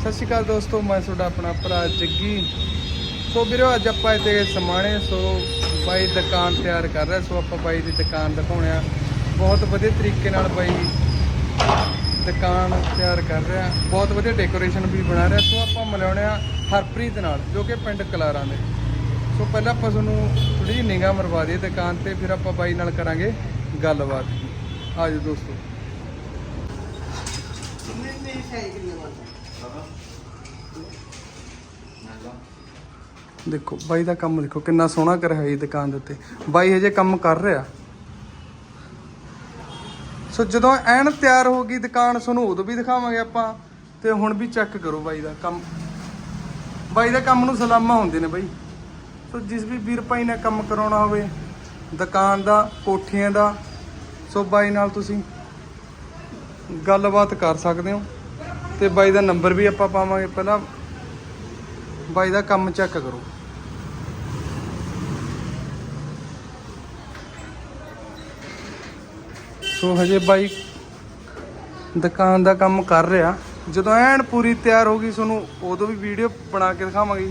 ਸਤਿ ਸ਼੍ਰੀ ਅਕਾਲ ਦੋਸਤੋ, ਮੈਂ ਤੁਹਾਡਾ ਆਪਣਾ ਭਰਾ ਜੱਗੀ। ਸੋ ਵੀਰੋ, ਅੱਜ ਆਪਾਂ ਇੱਥੇ ਸਮਾਣੇ, ਸੋ ਬਾਈ ਦੁਕਾਨ ਤਿਆਰ ਕਰ ਰਿਹਾ, ਸੋ ਆਪਾਂ ਬਾਈ ਦੀ ਦੁਕਾਨ ਦਿਖਾਉਣੇ ਆ। ਬਹੁਤ ਵਧੀਆ ਤਰੀਕੇ ਨਾਲ ਬਾਈ ਦੁਕਾਨ ਤਿਆਰ ਕਰ ਰਿਹਾ, ਬਹੁਤ ਵਧੀਆ ਡੈਕੋਰੇਸ਼ਨ ਵੀ ਬਣਾ ਰਿਹਾ। ਸੋ ਆਪਾਂ ਮਿਲਾਉਣੇ ਆ ਹਰਪ੍ਰੀਤ ਨਾਲ, ਜੋ ਕਿ ਪਿੰਡ ਕਲਾਰਾਂ ਦੇ। ਸੋ ਪਹਿਲਾਂ ਆਪਾਂ ਤੁਹਾਨੂੰ ਥੋੜੀ ਜਿਹੀ ਨਿਗਾਹ ਮਰਵਾ ਦਈਏ ਦੁਕਾਨ ਤੇ, ਫਿਰ ਆਪਾਂ ਬਾਈ ਨਾਲ ਕਰਾਂਗੇ ਗੱਲਬਾਤ। ਆਜੋ ਦੋਸਤੋ। ਦੇਖੋ, ਬਾਈ ਦਾ ਕੰਮ ਦੇਖੋ, ਕਿੰਨਾ ਸੋਹਣਾ ਕਰਿਆ ਹੋਇਆ ਦੁਕਾਨ ਦੇ ਉੱਤੇ। ਬਾਈ ਹਜੇ ਕੰਮ ਕਰ ਰਿਹਾ। ਸੋ ਜਦੋਂ ਐਨ ਤਿਆਰ ਹੋ ਗਈ ਦੁਕਾਨ, ਤੁਹਾਨੂੰ ਉਦੋਂ ਵੀ ਦਿਖਾਵਾਂਗੇ ਆਪਾਂ, ਤੇ ਹੁਣ ਵੀ ਚੈੱਕ ਕਰੋ ਬਾਈ ਦਾ ਕੰਮ। ਬਾਈ ਦਾ ਕੰਮ ਨੂੰ ਸਲਾਮਾਂ ਹੁੰਦੇ ਨੇ ਬਾਈ। ਸੋ ਜਿਸ ਵੀ ਵੀਰ ਭਾਈ ਨੇ ਕੰਮ ਕਰਾਉਣਾ ਹੋਵੇ, ਦੁਕਾਨ ਦਾ, ਕੋਠੀਆਂ ਦਾ, ਸੋ ਬਾਈ ਨਾਲ ਤੁਸੀਂ ਗੱਲਬਾਤ ਕਰ ਸਕਦੇ ਹੋ। ਤੇ ਬਾਈ ਦਾ ਨੰਬਰ ਵੀ ਆਪਾਂ ਪਾਵਾਂਗੇ ਪਹਿਲਾਂ। ਬਾਈ ਦਾ ਕੰਮ ਚੈੱਕ ਕਰੋ। ਸੋ ਹਜੇ ਬਾਈ ਦੁਕਾਨ ਦਾ ਕੰਮ ਕਰ ਰਿਹਾ। ਜਦੋਂ ਐਨ ਪੂਰੀ ਤਿਆਰ ਹੋ ਗਈ ਤੁਹਾਨੂੰ ਉਦੋਂ ਵੀ ਵੀਡੀਓ ਬਣਾ ਕੇ ਦਿਖਾਵਾਂਗੇ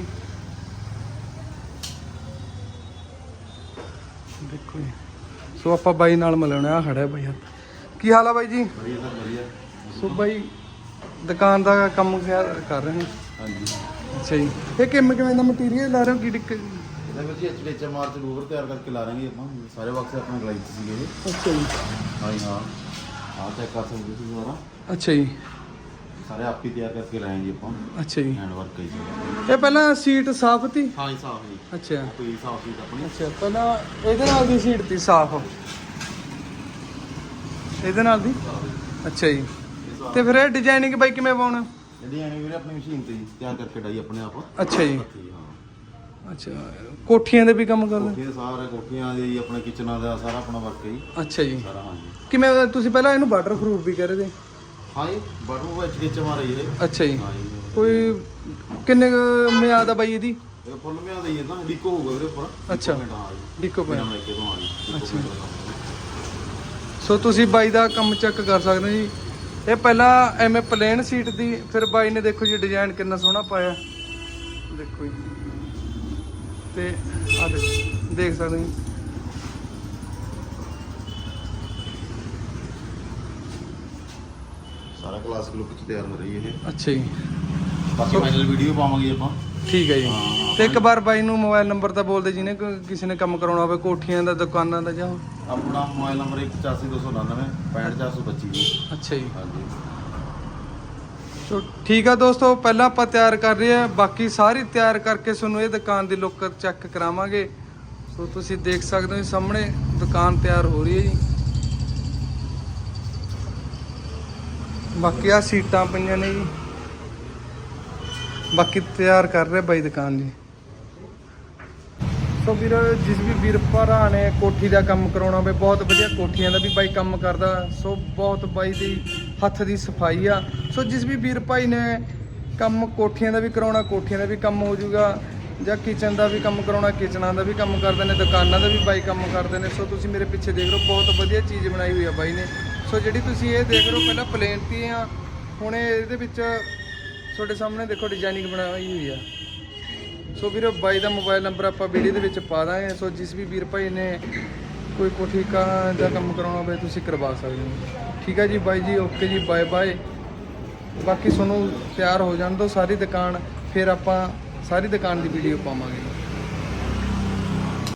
ਦੇਖੋ ਜੀ। ਸੋ ਆਪਾਂ ਬਾਈ ਨਾਲ ਮਿਲਣਾ ਆ ਖੜਾ ਬਾਈ ਹੱਥ। ਕੀ ਹਾਲ ਆ ਬਾਈ ਜੀ? ਵਧੀਆ ਸਰ ਵਧੀਆ। ਸੋ ਬਾਈ ਦੁਕਾਨ ਦਾ ਕੰਮ ਕਰ ਰਹੇ ਹਾਂ ਹਾਂਜੀ। ਅੱਛਾ ਜੀ ਇਹ ਕਿਵੇਂ ਕਿਵੇਂ ਦਾ ਮਟੀਰੀਅਲ ਲਾ ਰਹੇ ਹੋ? ਕੀ ਦਿੱਕਤ ਇਹਦਾ ਵਿੱਚ ਤੇ ਰੂਵਰ ਤਿਆਰ ਕਰਕੇ ਲਾ ਰਾਂਗੇ ਆਪਾਂ। ਸਾਰੇ ਬਾਕਸ ਆਪਣੇ ਗਲਾਈ ਚ ਸੀਗੇ ਅੱਛਾ ਜੀ। ਹਾਂਜੀ ਹਾਂ। ਆਹ ਚੈੱਕ ਕਰ ਸਕਦੇ ਤੁਸੀਂ ਸਾਰਾ। ਅੱਛਾ ਜੀ। ਸਾਰੇ ਆਪ ਹੀ ਤਿਆਰ ਕਰਕੇ ਲਾਏ ਜੀ ਆਪਾਂ। ਅੱਛਾ ਜੀ। ਹੈਂਡ ਵਰਕ ਹੈ ਜੀ ਇਹ ਪਹਿਲਾਂ ਸੀਟ ਸਾਫ਼ ਤੀ? ਹਾਂ ਜੀ ਸਾਫ਼ ਜੀ। ਅੱਛਾ। ਕੋਈ ਸਾਫ਼ ਸੀ ਆਪਣੀ। ਅੱਛਾ ਪਹਿਲਾਂ ਇਹਦੇ ਨਾਲ ਦੀ ਸੀਟ ਤੀ ਸਾਫ਼। ਇਹਦੇ ਨਾਲ ਦੀ? ਅੱਛਾ ਜੀ। ਤੇ ਫਿਰ ਇਹ ਡਿਜ਼ਾਈਨਿੰਗ ਬਾਈ ਕਿਵੇਂ ਪਾਉਣਾ? ਜਿਹੜੀ ਐਵੇਂ ਵੀਰੇ ਆਪਣੀ ਮਸ਼ੀਨ ਤੇ ਜੀ ਤਿਆਰ ਕਰਕੇ ਡਾਈ ਆਪਣੇ ਆਪ। ਅੱਛਾ ਜੀ। ਹੱਥੀਂ, ਹਾਂ। ਅੱਛਾ ਕੋਠੀਆਂ ਦੇ ਵੀ ਕੰਮ ਕਰਦੇ? ਕੋਠੀਆਂ ਸਾਰੇ ਕੋਠੀਆਂ ਦੇ ਜੀ ਆਪਣੇ ਕਿਚਨਾਂ ਦਾ ਸਾਰਾ ਆਪਣਾ ਵਰਕ ਹੈ ਜੀ। ਅੱਛਾ ਜੀ। ਸਾਰਾ ਹਾਂ ਜੀ। ਕਿਵੇਂ ਤੁਸੀਂ ਪਹਿਲਾਂ ਇਹਨੂੰ ਵਾਟਰ ਪ੍ਰੂਫ ਵੀ ਕਹਿ ਰਹੇ ਤੇ ਹਾਂ ਜੀ ਬਟੂ ਐਮ ਆਰ ਹੈ ਜੀ ਇਹ। ਅੱਛਾ ਜੀ। ਹਾਂ ਜੀ। ਕੋਈ ਕਿੰਨੇ ਕੁ ਮਿਆਦ ਆ ਬਾਈ ਇਹਦੀ? ਇਹ ਫੁੱਲ ਮਿਆ ਦਾ ਹੀ ਹੈ ਤਾਂ ਡੀਕੋ ਹੋਊਗਾ ਵੀਰੇ ਉੱਪਰ। ਅੱਛਾ। ਡੀਕੋ ਹਾਂ ਜੀ। ਡਿੱਕੋ ਪਿਆ ਬਿਨਾਂ ਲੈ ਕੇ ਤੋਂ ਹਾਂ ਜੀ। ਅੱਛਾ। ਅੱਛਾ ਸੋ ਤੁਸੀਂ ਬਾਈ ਦਾ ਕੰਮ ਚੈੱਕ ਕਰ ਸਕਦੇ ਹੋ ਜੀ। ਇਹ ਪਹਿਲਾਂ ਐਵੇਂ ਪਲੇਨ ਸੀਟ ਦੀ ਫਿਰ ਬਾਈ ਨੇ ਦੇਖੋ ਜੀ ਡਿਜ਼ਾਈਨ ਕਿੰਨਾ ਸੋਹਣਾ ਪਾਇਆ। ਦੇਖੋ ਜੀ। ਤੇ ਆ ਦੇਖੋ ਦੇਖ ਸਕਦੇ ਹੋ। ਸਾਰਾ ਕਲਾਸਿਕ ਲੁੱਕ ਚ ਤਿਆਰ ਹੋ ਰਹੀ ਹੈ ਇਹ। ਅੱਛਾ ਜੀ। ਬਾਕੀ ਫਾਈਨਲ ਵੀਡੀਓ ਪਾਵਾਂਗੇ ਆਪਾਂ। ਠੀਕ ਹੈ ਜੀ। ਤੇ ਇੱਕ ਵਾਰ ਬਾਈ ਨੂੰ ਮੋਬਾਈਲ ਨੰਬਰ ਤਾਂ ਬੋਲ ਦੇ ਜਿਹਨੇ ਕਿਸੇ ਨੇ ਕੰਮ ਕਰਾਉਣਾ ਹੋਵੇ ਕੋਠੀਆਂ ਦਾ ਦੁਕਾਨਾਂ ਦਾ ਜਾਂ ਆਪਣਾ ਮੋਬਾਈਲ ਨੰਬਰ 180299 65425 ਜੀ ਅੱਛਾ ਜੀ। ਹਾਂਜੀ। ਸੋ ਠੀਕ ਆ ਦੋਸਤੋ ਪਹਿਲਾਂ ਆਪਾਂ ਤਿਆਰ ਕਰ ਰਹੇ ਆ ਬਾਕੀ ਸਾਰੀ ਤਿਆਰ ਕਰਕੇ ਤੁਹਾਨੂੰ ਇਹ ਦੁਕਾਨ ਦੀ ਲੁੱਕ ਚੈੱਕ ਕਰਾਵਾਂਗੇ। ਸੋ ਤੁਸੀਂ ਦੇਖ ਸਕਦੇ ਹੋ ਸਾਹਮਣੇ ਦੁਕਾਨ ਤਿਆਰ ਹੋ ਰਹੀ ਹੈ ਜੀ। ਬਾਕੀ ਆ ਸੀਟਾਂ ਪਈਆਂ ਨੇ ਜੀ। ਬਾਕੀ ਤਿਆਰ ਕਰ ਰਹੇ ਬਾਈ ਦੁਕਾਨ ਜੀ। ਸੋ ਵੀਰ, ਜਿਸ ਵੀ ਵੀਰ ਭਰਾ ਨੇ ਕੋਠੀ ਦਾ ਕੰਮ ਕਰਾਉਣਾ ਹੋਵੇ, ਬਹੁਤ ਵਧੀਆ ਕੋਠੀਆਂ ਦਾ ਵੀ ਬਾਈ ਕੰਮ ਕਰਦਾ। ਸੋ ਬਹੁਤ ਬਾਈ ਦੀ ਹੱਥ ਦੀ ਸਫ਼ਾਈ ਆ। ਸੋ ਜਿਸ ਵੀ ਵੀਰ ਭਾਈ ਨੇ ਕੰਮ ਕੋਠੀਆਂ ਦਾ ਵੀ ਕਰਾਉਣਾ, ਕੋਠੀਆਂ ਦਾ ਵੀ ਕੰਮ ਹੋ ਜਾਊਗਾ, ਜਾਂ ਕਿਚਨ ਦਾ ਵੀ ਕੰਮ ਕਰਾਉਣਾ ਕਿਚਨਾਂ ਦਾ ਵੀ ਕੰਮ ਕਰਦੇ ਨੇ, ਦੁਕਾਨਾਂ ਦਾ ਵੀ ਬਾਈ ਕੰਮ ਕਰਦੇ ਨੇ। ਸੋ ਤੁਸੀਂ ਮੇਰੇ ਪਿੱਛੇ ਦੇਖ ਰਹੇ ਹੋ ਬਹੁਤ ਵਧੀਆ ਚੀਜ਼ ਬਣਾਈ ਹੋਈ ਆ ਬਾਈ ਨੇ। ਸੋ ਜਿਹੜੀ ਤੁਸੀਂ ਇਹ ਦੇਖ ਰਹੇ ਹੋ ਪਹਿਲਾਂ ਪਲੇਨ ਤੀ ਆ, ਹੁਣ ਇਹਦੇ ਵਿੱਚ ਤੁਹਾਡੇ ਸਾਹਮਣੇ ਦੇਖੋ ਡਿਜ਼ਾਈਨਿੰਗ ਬਣਾਈ ਹੋਈ ਆ। ਸੋ ਵੀਰੋ, ਬਾਈ ਦਾ ਮੋਬਾਈਲ ਨੰਬਰ ਆਪਾਂ ਵੀਡੀਓ ਦੇ ਵਿੱਚ ਪਾ ਦਾਂਗੇ। ਸੋ ਜਿਸ ਵੀ ਵੀਰ ਭਾਈ ਨੇ ਕੋਈ ਕੋਠੀ ਕਾ ਦਾ ਕੰਮ ਕਰਾਉਣਾ ਹੋਵੇ, ਤੁਸੀਂ ਕਰਵਾ ਸਕਦੇ ਹੋ। ਠੀਕ ਹੈ ਜੀ ਬਾਈ ਜੀ, ਓਕੇ ਜੀ ਬਾਏ ਬਾਏ ਬਾਕੀ ਤੁਹਾਨੂੰ ਤਿਆਰ ਹੋ ਜਾਣ ਦਿਓ ਸਾਰੀ ਦੁਕਾਨ, ਫਿਰ ਆਪਾਂ ਸਾਰੀ ਦੁਕਾਨ ਦੀ ਵੀਡੀਓ ਪਾਵਾਂਗੇ।